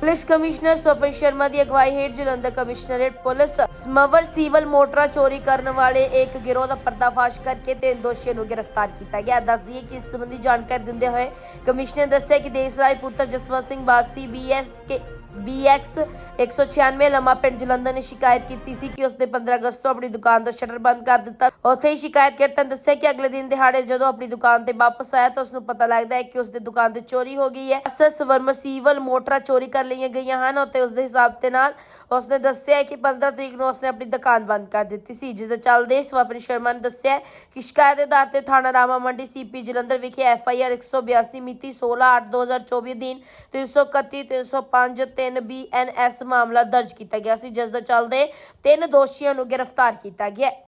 Police commissioner Swapan Sharma ਦੀ ਅਗਵਾਈ ਹੇਠ Jalandhar commissionerate police submersible ਮੋਟਰਾਂ ਚੋਰੀ ਕਰਨ ਵਾਲੇ ਇੱਕ ਗਿਰੋਹ ਦਾ ਪਰਦਾਫਾਸ਼ ਕਰਕੇ ਤਿੰਨ ਦੋਸ਼ੀਆਂ ਨੂੰ ਗ੍ਰਿਫਤਾਰ ਕੀਤਾ ਗਿਆ। ਦੱਸ ਦਈਏ ਕਿ ਇਸ ਸੰਬੰਧੀ ਜਾਣਕਾਰੀ ਦਿੰਦੇ ਹੋਏ ਕਮਿਸ਼ਨਰ ਦੱਸਿਆ ਕਿ ਦੇਸ਼ ਰਾਏ ਪੁੱਤਰ ਜਸਵੰਤ ਸਿੰਘ ਬਾਸੀ ਬੀਐਸ ਕੇ BX 196 ਲੰਮਾ ਪਿੰਡ ਜਲੰਧਰ ਨੇ ਸ਼ਿਕਾਇਤ ਕੀਤੀ ਸੀ ਕਿ ਉਸਨੇ 15 ਅਗਸਤ ਤੋਂ ਆਪਣੀ ਦੁਕਾਨ ਦਾ ਸ਼ਟਰ ਬੰਦ ਕਰ ਦਿੱਤਾ। ਉੱਥੇ ਹੀ ਸ਼ਿਕਾਇਤਕਰਤਾ ਨੇ ਦੱਸਿਆ ਕਿ ਅਗਲੇ ਦਿਨ ਦਿਹਾੜੇ ਜਦੋਂ ਆਪਣੀ ਦੁਕਾਨ ਤੇ ਵਾਪਸ ਆਇਆ ਤਾਂ ਉਸਨੂੰ ਪਤਾ ਲੱਗਦਾ ਹੈ ਕਿ ਉਸਦੀ ਦੁਕਾਨ ਤੇ ਚੋਰੀ ਹੋ ਗਈ ਹੈ। ਅਸਸ ਵਰਮਸੀਵਲ ਮੋਟਰਾਂ ਚੋਰੀ ਕਰ ਲਈਆਂ ਗਈਆਂ ਹਨ ਅਤੇ ਉਸਦੇ ਹਿਸਾਬ ਦੇ ਨਾਲ ਉਸਨੇ ਦੱਸਿਆ ਕਿ 15 ਤਰੀਕ ਨੂੰ ਉਸਨੇ ਆਪਣੀ ਦੁਕਾਨ ਬੰਦ ਕਰ ਦਿੱਤੀ ਸੀ, ਜਿਸ ਦੇ ਚੱਲਦੇ ਸਵਪਨ ਸ਼ਰਮਾ ਨੇ ਦੱਸਿਆ ਕਿ ਸ਼ਿਕਾਇਤ ਦੇ ਆਧਾਰ ਤੇ ਥਾਣਾ ਰਾਮਾ ਮੰਡੀ ਸੀਪੀ ਜਲੰਧਰ ਵਿਖੇ ਐਫਆਈਆਰ 182 ਮਿਤੀ 16/8/2024 ਦਿਨ 331 305 3 ਬੀਐਨਐਸ ਮਾਮਲਾ ਦਰਜ ਕੀਤਾ ਗਿਆ ਸੀ ਜਿਸ ਦੇ ਚੱਲਦੇ ਤਿੰਨ ਦੋਸ਼ੀਆਂ ਨੂੰ ਗ੍ਰਿਫਤਾਰ ਕੀਤਾ ਗਿਆ ਹੈ।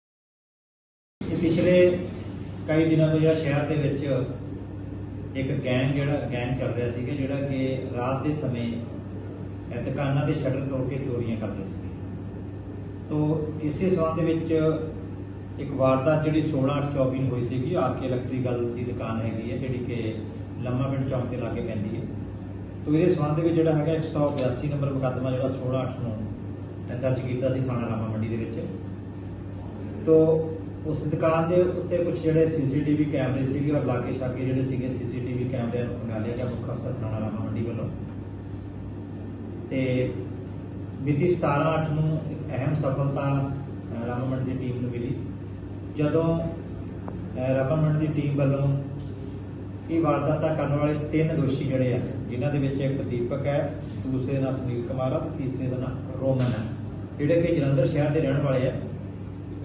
ਇਹ ਪਿਛਲੇ ਕਈ ਦਿਨਾਂ ਤੋਂ ਜਿਹੜਾ ਸ਼ਹਿਰ ਦੇ ਵਿੱਚ ਇੱਕ ਗੈਂਗ ਜਿਹੜਾ ਗੈਂਗ ਚੱਲ ਰਿਹਾ ਸੀਗਾ, ਜਿਹੜਾ ਕਿ ਰਾਤ ਦੇ ਸਮੇਂ ਇਹ ਦੁਕਾਨਾਂ ਦੇ ਸ਼ਟਰ ਤੋੜ ਕੇ ਚੋਰੀਆਂ ਕਰਦੇ ਸੀ ਤੋਂ ਇਸੇ ਸੰਬੰਧ ਦੇ ਵਿੱਚ ਇੱਕ ਵਾਰਦਾਤ ਜਿਹੜੀ 16/8/24 ਨੂੰ ਹੋਈ ਸੀਗੀ ਆਰਕੇ ਇਲੈਕਟ੍ਰੀਕਲ ਦੀ ਦੁਕਾਨ ਹੈਗੀ ਹੈ, ਜਿਹੜੀ ਕਿ ਲੰਮਾ ਪਿੰਡ ਚੌਂਕ ਦੇ ਲਾਗੇ ਪੈਂਦੀ ਹੈ ਤੋਂ ਇਹਦੇ ਸੰਬੰਧ ਵਿੱਚ ਜਿਹੜਾ ਹੈਗਾ 182 ਨੰਬਰ ਮੁਕੱਦਮਾ ਜਿਹੜਾ 16/8 ਦਰਜ ਕੀਤਾ ਸੀ ਥਾਣਾ ਰਾਮਾ ਮੰਡੀ ਦੇ ਵਿੱਚ। ਤੋਂ ਉਸ ਦੁਕਾਨ ਦੇ ਉੱਤੇ ਕੁਝ ਜਿਹੜੇ ਸੀਸੀਟੀਵੀ ਕੈਮਰੇ ਸੀਗੇ ਔਰ ਲਾਗੇ ਛਾਗੇ ਜਿਹੜੇ ਸੀਗੇ ਸੀਸੀਟੀਵੀ ਕੈਮਰਿਆਂ ਨੂੰ ਖੰਗਾਲ ਲਿਆ ਗਿਆ ਮੁੱਖ ਅਫਸਰ ਥਾਣਾ ਰਾਮਾ ਮੰਡੀ ਵੱਲੋਂ। ਤੇ ਮਿਤੀ 17/8 ਨੂੰ ਇੱਕ ਅਹਿਮ ਸਫਲਤਾ ਅਹ, ਰਾਮਾ ਮੰਡੀ ਦੀ ਟੀਮ ਨੂੰ ਮਿਲੀ। ਜਦੋਂ ਰਾਮਾ ਮੰਡੀ ਦੀ ਟੀਮ ਵੱਲੋਂ ਇਹ ਵਾਰਦਾਤਾਂ ਕਰਨ ਵਾਲੇ ਤਿੰਨ ਦੋਸ਼ੀ ਜਿਹੜੇ ਆ, ਜਿਨ੍ਹਾਂ ਦੇ ਵਿੱਚ ਇੱਕ ਦੀਪਕ ਹੈ, ਦੂਸਰੇ ਦਾ ਨਾਂ ਸੁਨੀਲ ਕੁਮਾਰ ਆ, ਤੇ ਤੀਸਰੇ ਦਾ ਨਾਮ ਰੋਮਨ ਹੈ ਜਿਹੜੇ ਕਿ ਜਲੰਧਰ ਸ਼ਹਿਰ ਦੇ ਰਹਿਣ ਵਾਲੇ ਆ।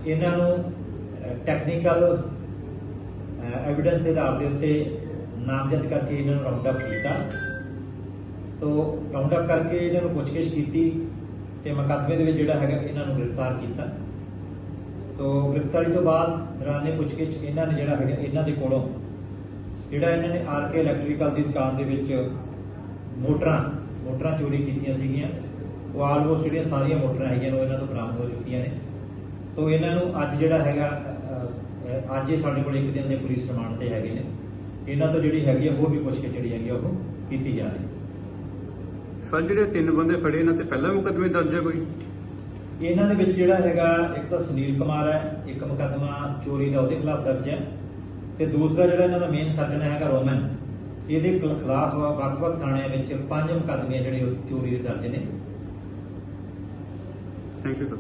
ਇਹਨਾਂ ਨੂੰ ਟੈਕਨੀਕਲ ਐਵੀਡੈਂਸ ਦੇ ਆਧਾਰ ਦੇ ਉੱਤੇ ਨਾਮਜ਼ਦ ਕਰਕੇ ਇਹਨਾਂ ਨੂੰ ਰਾਉਂਡ ਅਪ ਕੀਤਾ। ਤੋਂ ਰਾਉਂਡ ਅਪ ਕਰਕੇ ਇਹਨਾਂ ਨੂੰ ਪੁੱਛਗਿੱਛ ਕੀਤੀ ਤੇ ਮੁਕੱਦਮੇ ਦੇ ਵਿੱਚ ਜਿਹੜਾ ਹੈਗਾ ਇਹਨਾਂ ਨੂੰ ਗ੍ਰਿਫਤਾਰ ਕੀਤਾ। ਤੋਂ, ਗ੍ਰਿਫਤਾਰੀ ਤੋਂ ਬਾਅਦ ਦੌਰਾਨੇ ਪੁੱਛਗਿੱਛ ਇਹਨਾਂ ਨੇ ਜਿਹੜਾ ਹੈਗਾ ਇਹਨਾਂ ਦੇ ਕੋਲੋਂ ਜਿਹੜਾ ਇਹਨਾਂ ਨੇ ਆਰਕੇ ਇਲੈਕਟ੍ਰੀਕਲ ਦੀ ਦੁਕਾਨ ਦੇ ਵਿੱਚ ਮੋਟਰਾਂ ਮੋਟਰਾਂ ਚੋਰੀ ਕੀਤੀਆਂ ਸੀਗੀਆਂ। ਉਹ ਆਲਮੋਸਟ ਜਿਹੜੀਆਂ ਸਾਰੀਆਂ ਮੋਟਰਾਂ ਹੈਗੀਆਂ ਉਹ ਇਹਨਾਂ ਤੋਂ ਬਰਾਮਦ ਹੋ ਚੁੱਕੀਆਂ ਨੇ। ਤੋਂ ਇਹਨਾਂ ਨੂੰ ਅੱਜ ਜਿਹੜਾ ਹੈਗਾ ਅੱਜ ਇਹ ਸਾਡੇ ਕੋਲ ਇੱਕ ਦਿਨ ਦੇ ਪੁਲਿਸ ਰਿਮਾਂਡ ਤੇ ਹੈਗੇ ਨੇ। ਇਹਨਾਂ ਤੋਂ ਜਿਹੜੀ ਹੈਗੀ ਹੋਰ ਵੀ ਪੁੱਛ ਕੇ ਜਿਹੜੀ ਹੈਗੀ ਉਹ ਕੀਤੀ ਜਾ ਰਹੀ ਸਰ ਜਿਹੜੇ ਤਿੰਨ ਬੰਦੇ ਫੜੇ ਇਹਨਾਂ ਤੇ ਪਹਿਲਾਂ ਮੁਕੱਦਮੇ ਦਰਜ ਹੈ ਕੋਈ? ਇਹਨਾਂ ਦੇ ਵਿੱਚ ਜਿਹੜਾ ਹੈਗਾ ਇੱਕ ਤਾਂ ਸੁਨੀਲ ਕੁਮਾਰ ਹੈ ਇੱਕ ਮੁਕੱਦਮਾ ਚੋਰੀ ਦਾ ਉਹਦੇ ਖਿਲਾਫ ਦਰਜ ਹੈ। ਤੇ ਦੂਸਰਾ ਜਿਹੜਾ ਇਹਨਾਂ ਦਾ ਮੇਨ ਸਰਜਨ ਹੈਗਾ ਰੋਮਨ, ਇਹਦੇ ਖਿਲਾਫ ਵੱਖ-ਵੱਖ ਥਾਣਿਆਂ ਵਿੱਚ ਪੰਜ ਮੁਕੱਦਮੇ ਜਿਹੜੇ ਚੋਰੀ ਦੇ ਦਰਜ ਨੇ। Thank you sir